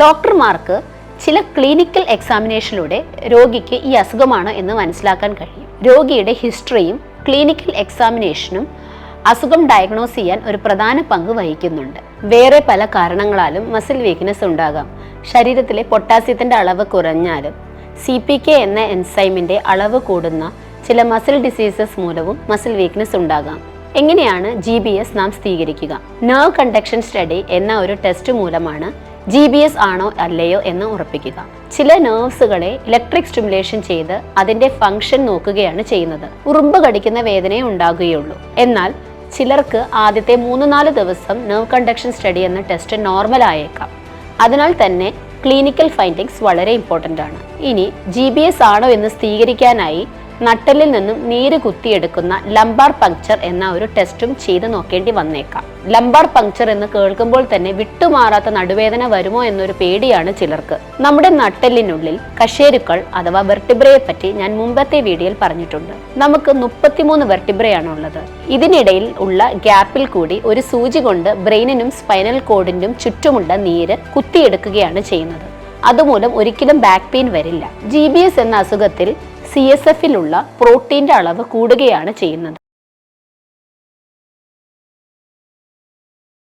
ഡോക്ടർമാർക്ക് ചില ക്ലിനിക്കൽ എക്സാമിനേഷനിലൂടെ രോഗിക്ക് ഈ അസുഖമാണ് എന്ന് മനസ്സിലാക്കാൻ കഴിയും. രോഗിയുടെ ഹിസ്റ്ററിയും ക്ലിനിക്കൽ എക്സാമിനേഷനും അസുഖം ഡയഗ്നോസ് ചെയ്യാൻ ഒരു പ്രധാന പങ്ക് വഹിക്കുന്നുണ്ട്. വേറെ പല കാരണങ്ങളാലും മസിൽ വീക്ക്നെസ് ഉണ്ടാകാം. ശരീരത്തിലെ പൊട്ടാസ്യത്തിന്റെ അളവ് കുറഞ്ഞാലും സി പി കെ എന്ന എൻസൈമിന്റെ അളവ് കൂടുന്ന ചില മസിൽ ഡിസീസസ് മൂലവും മസിൽ വീക്ക്നെസ് ഉണ്ടാകാം. എങ്ങനെയാണ് ജി ബി എസ് നാം സ്ഥിരീകരിക്കുക നെർവ് കണ്ടക്ഷൻ സ്റ്റഡി എന്ന ഒരു ടെസ്റ്റ് മൂലമാണ് ജി ബി എസ് ആണോ അല്ലയോ എന്ന് ഉറപ്പിക്കുക. ചില നേഴ്സുകളെ ഇലക്ട്രിക് സ്റ്റിമുലേഷൻ ചെയ്ത് അതിന്റെ ഫംഗ്ഷൻ നോക്കുകയാണ് ചെയ്യുന്നത്. ഉറുമ്പ് കടിക്കുന്ന വേദനയെ ഉണ്ടാകുകയുള്ളൂ. എന്നാൽ ചിലർക്ക് ആദ്യത്തെ മൂന്ന് നാല് ദിവസം നെർവ് കണ്ടക്ഷൻ സ്റ്റഡി എന്ന ടെസ്റ്റ് നോർമൽ ആയേക്കാം. അതിനാൽ തന്നെ ക്ലിനിക്കൽ ഫൈൻഡിങ്സ് വളരെ ഇമ്പോർട്ടന്റ് ആണ്. ഇനി ജി ബി എസ് ആണോ എന്ന് സ്ഥിരീകരിക്കാനായി നട്ടലിൽ നിന്നും നീര് കുത്തിയെടുക്കുന്ന ലംബാർ പങ്ക്ചർ എന്ന ഒരു ടെസ്റ്റും ചെയ്ത് നോക്കേണ്ടി വന്നേക്കാം. ലംബാർ പങ്ക്ചർ എന്ന് കേൾക്കുമ്പോൾ തന്നെ വിട്ടുമാറാത്ത നടുവേദന വരുമോ എന്നൊരു പേടിയാണ് ചിലർക്ക്. നമ്മുടെ നട്ടെല്ലിനുള്ളിൽ കശേരുക്കൾ അഥവാ വെർട്ടിബ്രയെ പറ്റി ഞാൻ മുമ്പത്തെ വീഡിയോയിൽ പറഞ്ഞിട്ടുണ്ട്. നമുക്ക് മുപ്പത്തിമൂന്ന് വെർട്ടിബ്രയാണ് ഉള്ളത്. ഇതിനിടയിൽ ഉള്ള ഗ്യാപ്പിൽ കൂടി ഒരു സൂചി കൊണ്ട് ബ്രെയിനിനും സ്പൈനൽ കോഡിനും ചുറ്റുമുള്ള നീര് കുത്തിയെടുക്കുകയാണ് ചെയ്യുന്നത്. അതുമൂലം ഒരിക്കലും ബാക്ക് പെയിൻ വരില്ല. ജി എന്ന അസുഖത്തിൽ സി എസ് എഫിലുള്ള പ്രോട്ടീന്റെ അളവ് കൂടുകയാണ് ചെയ്യുന്നത്.